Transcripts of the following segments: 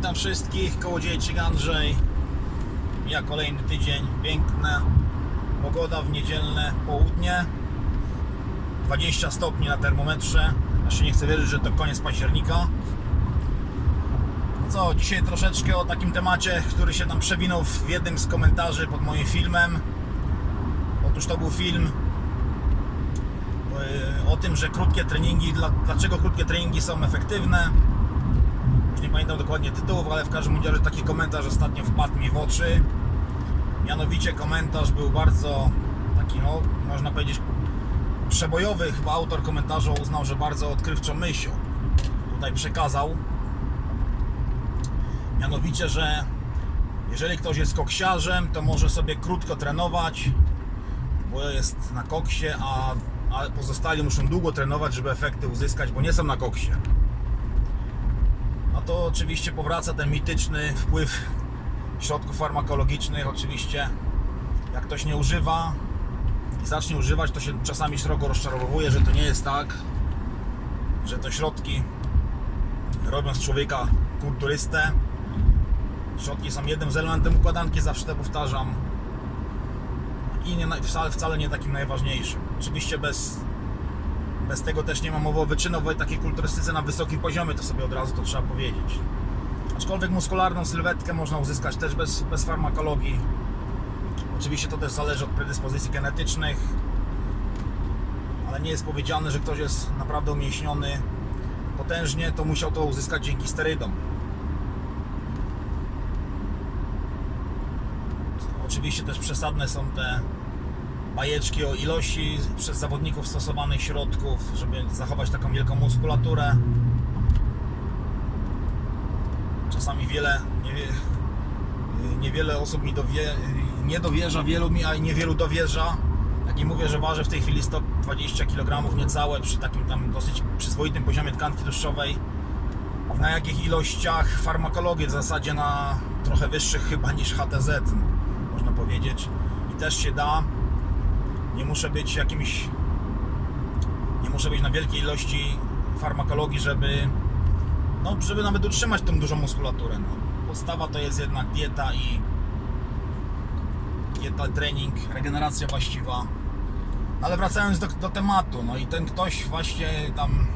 Witam wszystkich, Kołodziejczyk Andrzej. Ja kolejny tydzień, piękna pogoda w niedzielne południe. 20 stopni na termometrze. Się nie chcę wierzyć, że to koniec października. Co, dzisiaj troszeczkę o takim temacie, który się tam przewinął w jednym z komentarzy pod moim filmem. Otóż to był film yy, o tym, że krótkie treningi, dla- dlaczego krótkie treningi są efektywne. Nie pamiętam dokładnie tytułów, ale w każdym razie taki komentarz ostatnio wpadł mi w oczy. Mianowicie komentarz był bardzo taki, no, można powiedzieć, przebojowy. Chyba autor komentarza uznał, że bardzo odkrywczą myśl tutaj przekazał. Mianowicie, że jeżeli ktoś jest koksiarzem, to może sobie krótko trenować, bo jest na koksie, a, a pozostali muszą długo trenować, żeby efekty uzyskać, bo nie są na koksie. To oczywiście powraca ten mityczny wpływ środków farmakologicznych. Oczywiście, jak ktoś nie używa i zacznie używać, to się czasami srogo rozczarowuje, że to nie jest tak, że to środki robią z człowieka kulturystę. Środki są jednym z elementem układanki, zawsze to powtarzam. I nie, wcale, wcale nie takim najważniejszym. Oczywiście bez bez tego też nie ma mowy o wyczynowej takiej kulturystyce na wysokim poziomie, to sobie od razu to trzeba powiedzieć. Aczkolwiek muskularną sylwetkę można uzyskać też bez, bez farmakologii. Oczywiście to też zależy od predyspozycji genetycznych, ale nie jest powiedziane, że ktoś jest naprawdę umięśniony potężnie, to musiał to uzyskać dzięki sterydom. Oczywiście też przesadne są te bajeczki o ilości przez zawodników stosowanych środków, żeby zachować taką wielką muskulaturę. Czasami wiele, nie, niewiele osób mi dowie, nie dowierza, wielu mi, a niewielu dowierza. Jak i mówię, że ważę w tej chwili 120 kg niecałe przy takim tam dosyć przyzwoitym poziomie tkanki tłuszczowej. Na jakich ilościach farmakologii w zasadzie na trochę wyższych chyba niż HTZ, no, można powiedzieć. I też się da nie muszę być jakimś nie muszę być na wielkiej ilości farmakologii, żeby no, żeby nawet utrzymać tą dużą muskulaturę. No. Podstawa to jest jednak dieta i dieta, trening, regeneracja właściwa. Ale wracając do, do tematu, no i ten ktoś właśnie tam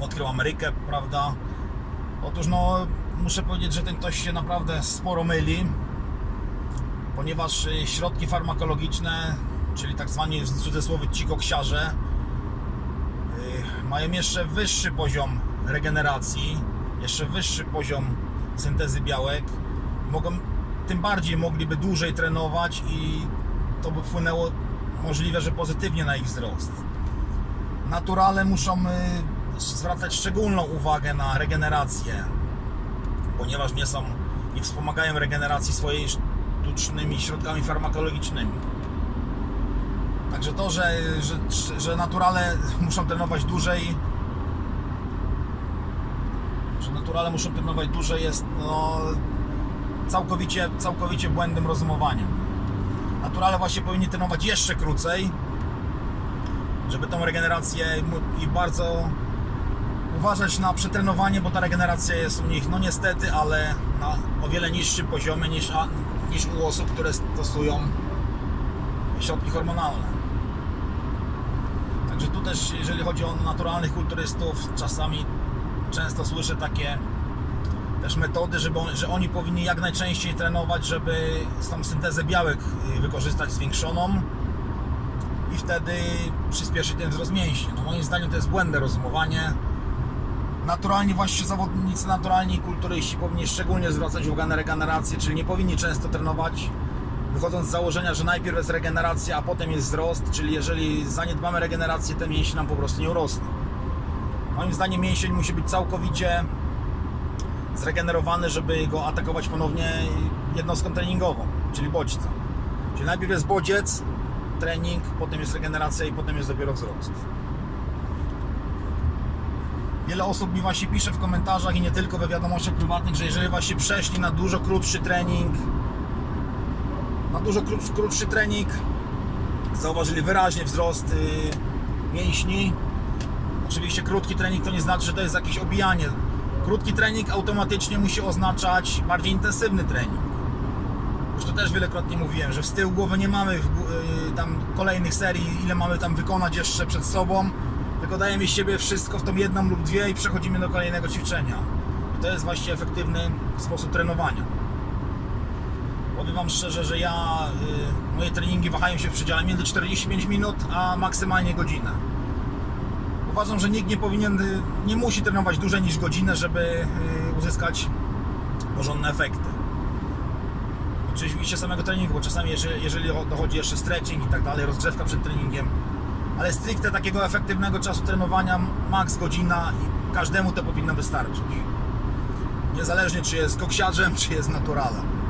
odkrył Amerykę, prawda? Otóż no muszę powiedzieć, że ten ktoś się naprawdę sporo myli, ponieważ y, środki farmakologiczne czyli tak zwani w cudzysłowie ci koksiarze, yy, mają jeszcze wyższy poziom regeneracji, jeszcze wyższy poziom syntezy białek. Mogą, tym bardziej mogliby dłużej trenować i to by wpłynęło możliwe, że pozytywnie na ich wzrost. Naturale muszą yy, zwracać szczególną uwagę na regenerację, ponieważ nie są, nie wspomagają regeneracji swojej sztucznymi środkami farmakologicznymi. Także to, że, że, że naturale muszą trenować dłużej, że naturale muszą trenować dłużej jest no, całkowicie, całkowicie błędnym rozumowaniem. Naturale właśnie powinni trenować jeszcze krócej, żeby tą regenerację i bardzo uważać na przetrenowanie, bo ta regeneracja jest u nich, no niestety, ale na o wiele niższym poziomie niż, niż u osób, które stosują środki hormonalne. Także tu też, jeżeli chodzi o naturalnych kulturystów, czasami często słyszę takie też metody, żeby, on- że oni powinni jak najczęściej trenować, żeby tą syntezę białek y, wykorzystać zwiększoną i wtedy przyspieszyć ten wzrost mięśni. No moim zdaniem to jest błędne rozumowanie. Naturalni właśnie zawodnicy, naturalni kulturyści powinni szczególnie zwracać uwagę na regenerację, czyli nie powinni często trenować wychodząc z założenia, że najpierw jest regeneracja, a potem jest wzrost, czyli jeżeli zaniedbamy regenerację, te mięśnie nam po prostu nie urosną. Moim zdaniem mięsień musi być całkowicie zregenerowany, żeby go atakować ponownie jednostką treningową, czyli bodźcem. Czyli najpierw jest bodziec, trening, potem jest regeneracja i potem jest dopiero wzrost. Wiele osób mi właśnie pisze w komentarzach i nie tylko we wiadomościach prywatnych, że jeżeli właśnie przeszli na dużo krótszy trening, na dużo krótszy, trening. Zauważyli wyraźnie wzrost y, mięśni. Oczywiście krótki trening to nie znaczy, że to jest jakieś obijanie Krótki trening automatycznie musi oznaczać bardziej intensywny trening. Już to też wielokrotnie mówiłem, że z tyłu głowy nie mamy y, tam kolejnych serii, ile mamy tam wykonać jeszcze przed sobą, tylko dajemy z siebie wszystko w tą jedną lub dwie i przechodzimy do kolejnego ćwiczenia. I to jest właśnie efektywny sposób trenowania. Powiem Wam szczerze, że ja, y, moje treningi wahają się w przedziale między 45 minut, a maksymalnie godzinę. Uważam, że nikt nie powinien, y, nie musi trenować dłużej niż godzinę, żeby y, uzyskać porządne efekty. Oczywiście samego treningu, bo czasami jeżeli, jeżeli dochodzi jeszcze stretching i tak dalej, rozgrzewka przed treningiem, ale stricte takiego efektywnego czasu trenowania, maks godzina i każdemu to powinno wystarczyć. Niezależnie czy jest koksiarzem, czy jest naturalem.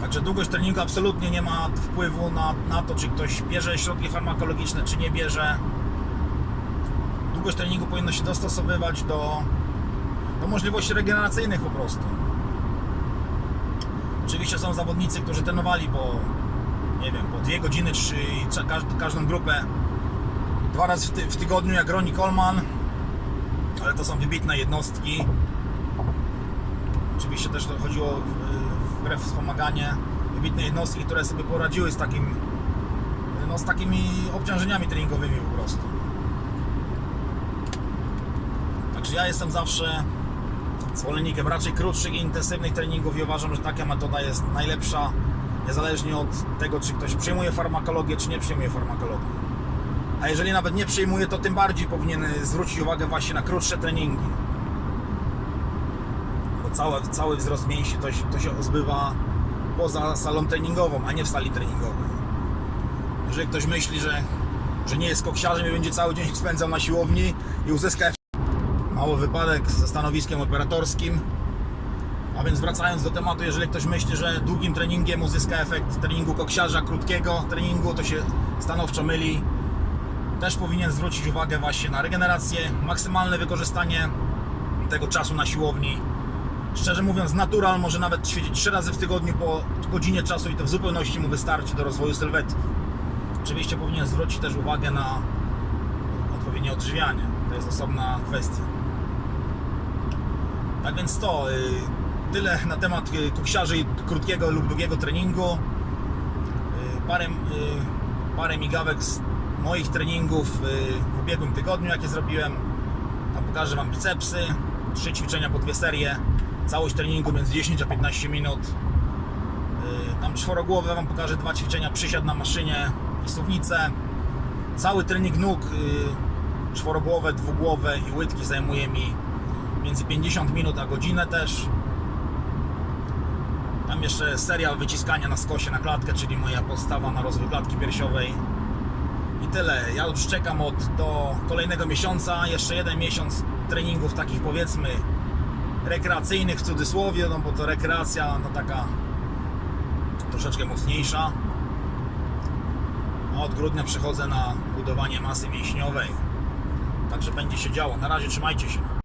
Także długość treningu absolutnie nie ma wpływu na, na to, czy ktoś bierze środki farmakologiczne, czy nie bierze. Długość treningu powinno się dostosowywać do, do możliwości regeneracyjnych po prostu. Oczywiście są zawodnicy, którzy trenowali po, nie wiem, po dwie godziny, każ- każdą grupę dwa razy w, ty, w tygodniu, jak Ronnie Coleman, ale to są wybitne jednostki. Oczywiście też to chodziło w grę wspomaganie. Wybitne jednostki, które sobie poradziły z takim no, z takimi obciążeniami treningowymi po prostu. Także ja jestem zawsze zwolennikiem raczej krótszych i intensywnych treningów i uważam, że taka metoda jest najlepsza, niezależnie od tego, czy ktoś przyjmuje farmakologię, czy nie przyjmuje farmakologię. A jeżeli nawet nie przyjmuje, to tym bardziej powinien zwrócić uwagę właśnie na krótsze treningi. Cały, cały wzrost mięśni to, się- to się odbywa poza salą treningową, a nie w sali treningowej. Jeżeli ktoś myśli, że, że nie jest koksiarzem i będzie cały dzień spędzał na siłowni i uzyska mały wypadek ze stanowiskiem operatorskim. A więc wracając do tematu, jeżeli ktoś myśli, że długim treningiem uzyska efekt treningu koksiarza, krótkiego treningu, to się stanowczo myli. Też powinien zwrócić uwagę właśnie na regenerację, maksymalne wykorzystanie tego czasu na siłowni. Szczerze mówiąc, natural może nawet ćwiczyć 3 razy w tygodniu po godzinie czasu i to w zupełności mu wystarczy do rozwoju sylwetki. Oczywiście powinien zwrócić też uwagę na odpowiednie odżywianie. To jest osobna kwestia. Tak więc to, y, tyle na temat y, koksiarzy krótkiego lub długiego treningu. Y, Parę, parę migawek z moich treningów w ubiegłym tygodniu, jakie zrobiłem. Tam pokażę Wam bicepsy, trzy ćwiczenia po dwie serie, całość treningu między 10 a 15 minut. Y, Tam czworogłowe Wam pokażę dwa ćwiczenia, przysiad na maszynie i suwnicę. Cały trening nóg, y, czworogłowe, dwugłowe i łydki zajmuje mi między 50 minut a godzinę też. Tam jeszcze seria wyciskania na skosie na klatkę, czyli moja podstawa na rozwój klatki piersiowej. I tyle. Ja już czekam od do kolejnego miesiąca. Jeszcze jeden miesiąc treningów takich powiedzmy rekreacyjnych w cudzysłowie, no bo to rekreacja no taka troszeczkę mocniejsza. A od grudnia przechodzę na budowanie masy mięśniowej. Także będzie się działo. Na razie trzymajcie się.